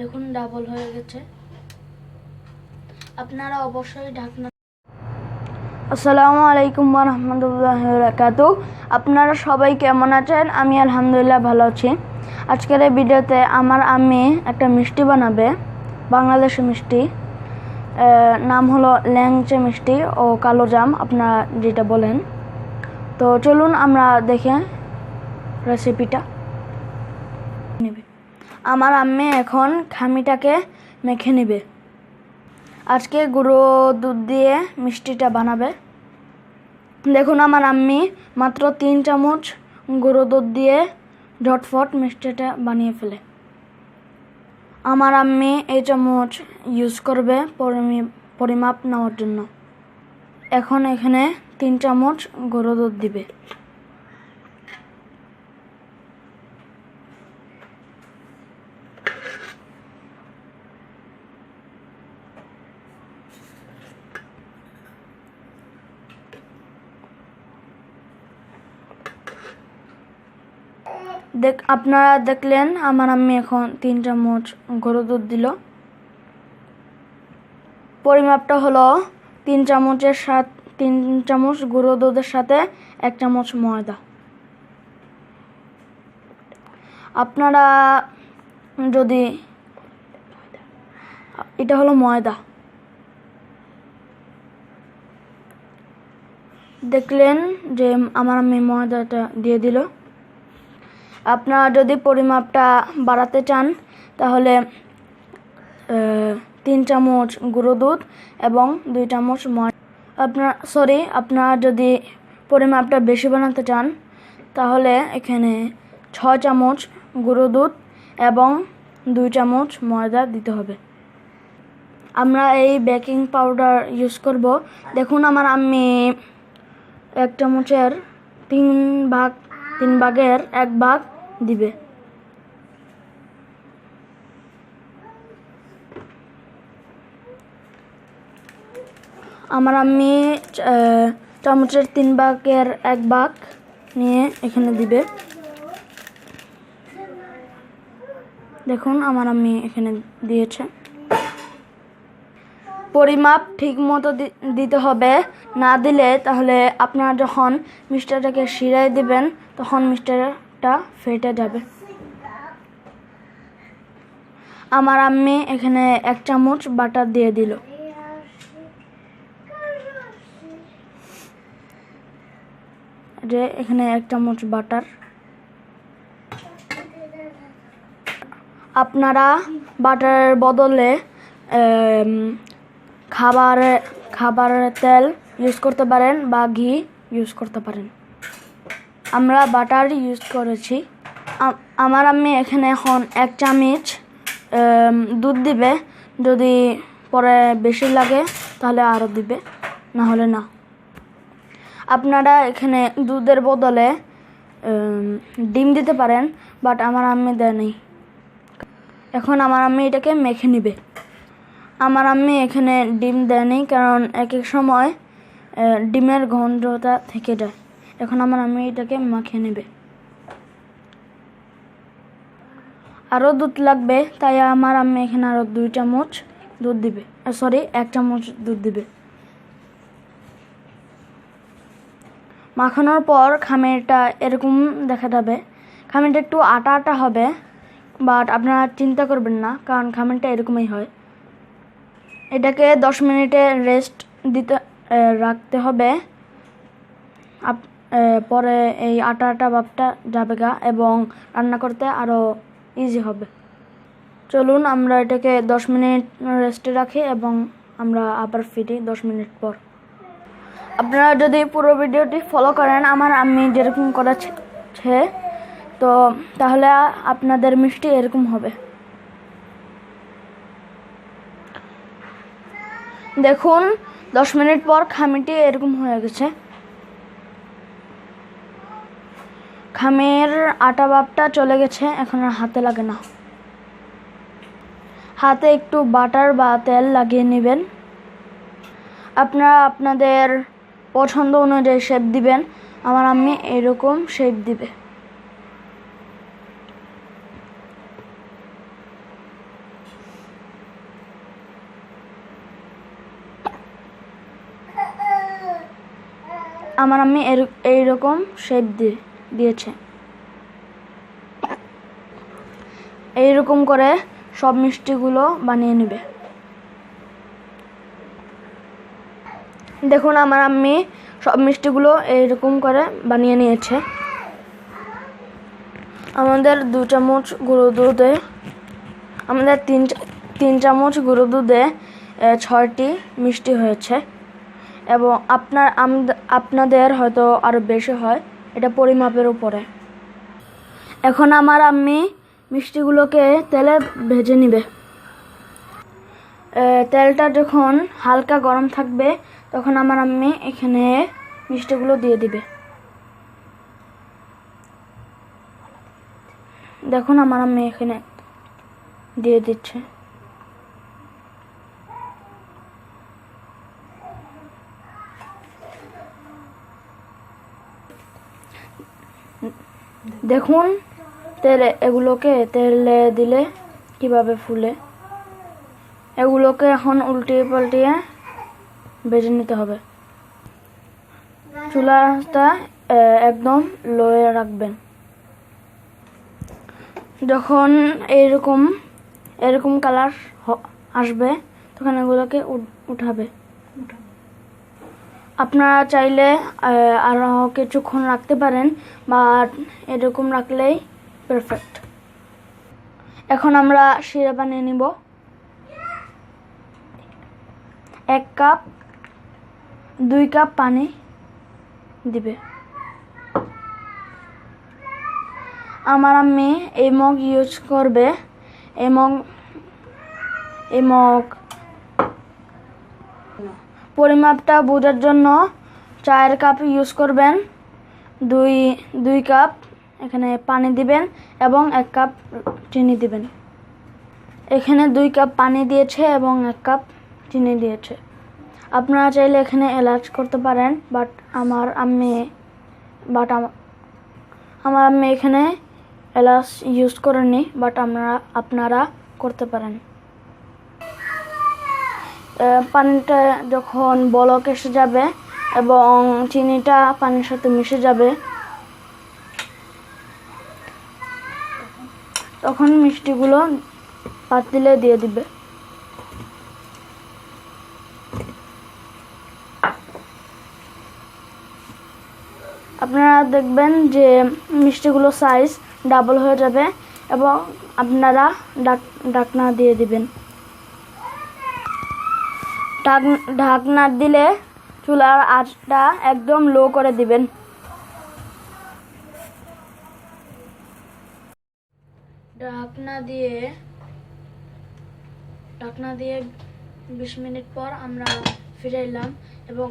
দেখুন ডাবল হয়ে গেছে। আপনারা অবশ্যই ঢাকনা আসসালামু আলাইকুম রহমতুল্লাহ বরকাত আপনারা সবাই কেমন আছেন? আমি আলহামদুলিল্লাহ ভালো আছি। আজকের এই ভিডিওতে আমার আমি একটা মিষ্টি বানাবে, বাংলাদেশি মিষ্টি। নাম হলো ল্যাংচে মিষ্টি ও কালো জাম, আপনারা যেটা বলেন। তো চলুন আমরা দেখে রেসিপিটা আমার আম্মি এখন খামিটাকে মেখে নেবে। আজকে গুঁড়ো দুধ দিয়ে মিষ্টিটা বানাবে। দেখুন আমার আম্মি মাত্র তিন চামচ গুঁড়ো দুধ দিয়ে ঝটফট মিষ্টিটা বানিয়ে ফেলে। আমার আম্মি এই চামচ ইউজ করবে পরিমি- পরিমাপ নেওয়ার জন্য। এখন এখানে তিন চামচ গুঁড়ো দুধ দিবে। দেখ, আপনারা দেখলেন, আমার আম্মি এখন তিন চামচ গরু দুধ দিল। পরিমাপটা হলো তিন চামচের সাত তিন চামচ গুঁড়ো দুধের সাথে এক চামচ ময়দা। আপনারা যদি, এটা হলো ময়দা। দেখলেন যে আমার আম্মি ময়দাটা দিয়ে দিল। আপনারা যদি পরিমাপটা বাড়াতে চান, তাহলে তিন চামচ গুঁড়ো দুধ এবং দুই চামচ ময়দা আপনার সরি আপনারা যদি পরিমাপটা বেশি বানাতে চান, তাহলে এখানে ছয় চামচ গুঁড়ো দুধ এবং দুই চামচ ময়দা দিতে হবে। আমরা এই বেকিং পাউডার ইউজ করব। দেখুন আমার আমি এক চামচের তিন ভাগ, তিন ভাগের এক ভাগ দিবে। আমার আহ, চামচের তিন ভাগের এক ভাগ নিয়ে এখানে দিবে। দেখুন আমার আম্মি এখানে দিয়েছে। পরিমাপ ঠিক মতো দিতে হবে। না দিলে তাহলে আপনারা যখন মিষ্টিটাকে শিরায় দিবেন তখন মিষ্টিটা ফেটে যাবে। আমার আম্মি এখানে এক চামচ বাটার দিয়ে দিল। যে এখানে এক চামচ বাটার। আপনারা বাটারের বদলে খাবার খাবারের তেল ইউজ করতে পারেন বা ঘি ইউজ করতে পারেন। আমরা বাটার ইউজ করেছি। আমার আম্মি এখানে এখন এক চামচ দুধ দিবে। যদি পরে বেশি লাগে, তাহলে আরও দিবে। না হলে না। আপনারা এখানে দুধের বদলে ডিম দিতে পারেন, বাট আমার আম্মি দেয় নেই। এখন আমার আম্মি এটাকে মেখে নিবে। আমার আম্মি এখানে ডিম দেয়নি কারণ এক এক সময় ডিমের গন্ধটা থেকে যায়। এখন আমার আমি এটাকে মাখিয়ে নেবে। আরও দুধ লাগবে, তাই আমার আমি এখানে আরও দুই চামচ দুধ দিবে। সরি এক চামচ দুধ দিবে। মাখানোর পর খামিরটা এরকম দেখা যাবে। খামিরটা একটু আটা আটা হবে বাট আপনারা চিন্তা করবেন না, কারণ খামিরটা এরকমই হয়। এটাকে দশ মিনিটে রেস্ট দিতে রাখতে হবে। আপ- পরে এই আটা আটা ভাবটা যাবে গা এবং রান্না করতে আরও ইজি হবে। চলুন আমরা এটাকে দশ মিনিট রেস্টে রাখি এবং আমরা আবার ফিরি দশ মিনিট পর। আপনারা যদি পুরো ভিডিওটি ফলো করেন, আমার আমি যেরকম করেছে তো তাহলে আপনাদের মিষ্টি এরকম হবে। দেখুন, দশ মিনিট পর খামিটি এরকম হয়ে গেছে। খামের আটা বাপটা চলে গেছে, এখন আর হাতে লাগে না। হাতে একটু বাটার বা তেল লাগিয়ে নেবেন। আপনারা আপনাদের পছন্দ অনুযায়ী শেপ দিবেন, আমার আম্মি এরকম শেপ দিবে। আমার আমি এরকম শেপ দিই দিয়েছে। এইরকম করে সব মিষ্টিগুলো বানিয়ে নেবে। দেখুন, আমার আম্মি সব মিষ্টিগুলো এইরকম করে বানিয়ে নিয়েছে। আমাদের দু চামচ গুঁড়ো দুধে আমাদের তিন তিন চামচ গুঁড়ো দুধে ছয়টি মিষ্টি হয়েছে। এবং আপনার আপনাদের হয়তো আরও বেশি হয়। এটা পরিমাপের উপরে। এখন আমার আম্মি মিষ্টিগুলোকে তেলে ভেজে নিবে। তেলটা যখন হালকা গরম থাকবে, তখন আমার আম্মি এখানে মিষ্টিগুলো দিয়ে দিবে। দেখুন আমার আম্মি এখানে দিয়ে দিচ্ছে। দেখুন, তেলে এগুলোকে তেলে দিলে কীভাবে ফুলে? এগুলোকে এখন উল্টিয়ে পাল্টিয়ে ভেজে নিতে হবে। চুলাটা একদম লয়ে রাখবেন। যখন এরকম এরকম কালার আসবে, তখন এগুলোকে উঠ- উঠাবে। আপনারা চাইলে আরও কিছুক্ষণ রাখতে পারেন, বা এরকম রাখলেই পারফেক্ট এখন আমরা শিরা বানিয়ে নিব। এক কাপ, দুই কাপ পানি দিবে। আমার আম্মি এই মগ ইউজ করবে। এই মগ এই মগ পরিমাপটা বোঝার জন্য চায়ের কাপ ইউজ করবেন। দুই দুই কাপ এখানে পানি দিবেন এবং এক কাপ চিনি দিবেন। এখানে দুই কাপ পানি দিয়েছে এবং এক কাপ চিনি দিয়েছে। আপনারা চাইলে এখানে এলাচ করতে পারেন বাট আমার আম্মি বাট আমার আম্মি এখানে এলাচ ইউজ করেনি বাট আপনারা আপনারা করতে পারেন। পানিটা যখন বলক এসে যাবে এবং চিনিটা পানির সাথে মিশে যাবে, তখন মিষ্টিগুলো পাতিলে দিয়ে দিবে। আপনারা দেখবেন যে মিষ্টিগুলো সাইজ ডাবল হয়ে যাবে এবং আপনারা ডাক ডাকনা দিয়ে দিবেন। ঢাকনা দিলে চুলার আঁচটা একদম লো করে দিবেন। ঢাকনা দিয়ে ঢাকনা দিয়ে বিশ মিনিট পর আমরা ফিরে এলাম এবং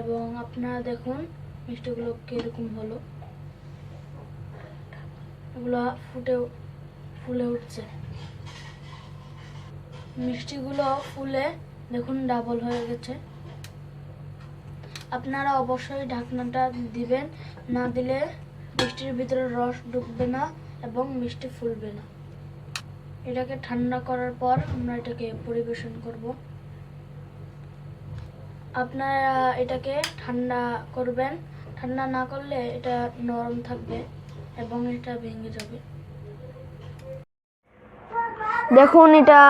এবং আপনারা দেখুন মিষ্টিগুলো কীরকম হলো। এগুলো ফুটে ফুলে উঠছে। মিষ্টিগুলো ফুলে দেখুন ডাবল হয়ে গেছে। আপনারা অবশ্যই ঢাকনাটা দিবেন, না দিলে মিষ্টির ভিতরে রস ঢুকবে না এবং মিষ্টি ফুলবে না। এটাকে ঠান্ডা করার পর আমরা এটাকে পরিবেশন করব। আপনারা এটাকে ঠান্ডা করবেন। ঠান্ডা না করলে এটা নরম থাকবে এবং এটা ভেঙে যাবে। দেখুন, এটা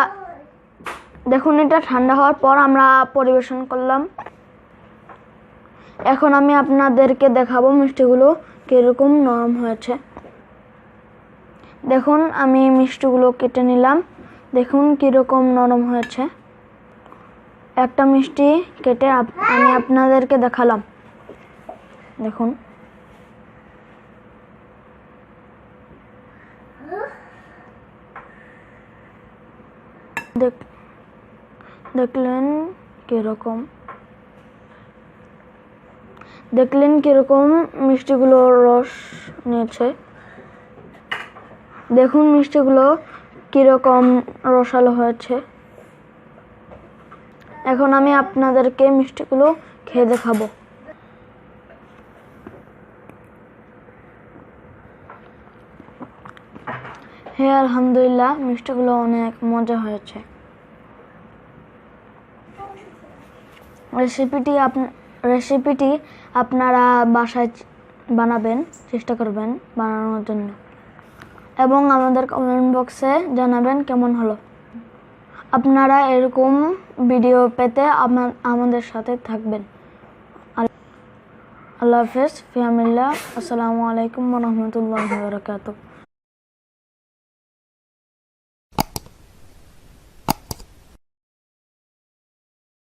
দেখুন, এটা ঠান্ডা হওয়ার পর আমরা পরিবেশন করলাম। এখন আমি আপনাদেরকে দেখাবো মিষ্টিগুলো কীরকম নরম হয়েছে। দেখুন, আমি মিষ্টিগুলো কেটে নিলাম। দেখুন, কীরকম নরম হয়েছে। একটা মিষ্টি কেটে আমি আপনাদেরকে দেখালাম। দেখুন। দেখ- দেখলেন কীরকম? দেখলেন কীরকম? মিষ্টিগুলো রস নিয়েছে। দেখুন মিষ্টিগুলো কীরকম রসালো হয়েছে। এখন আমি আপনাদেরকে মিষ্টিগুলো খেয়ে দেখাবো। হ্যাঁ আলহামদুলিল্লাহ, মিষ্টিগুলো অনেক মজা হয়েছে। রেসিপিটি আপনি রেসিপিটি আপনারা বাসায় বানাবেন, চেষ্টা করবেন বানানোর জন্য। এবং আমাদের কমেন্ট বক্সে জানাবেন কেমন হলো। আপনারা এরকম ভিডিও পেতে আমাদের সাথে থাকবেন। আল্লাহ হাফেজ ফিয়ামিল্লা আসসালামু আলাইকুম রহমতুল্লাহ বরকাতুহ।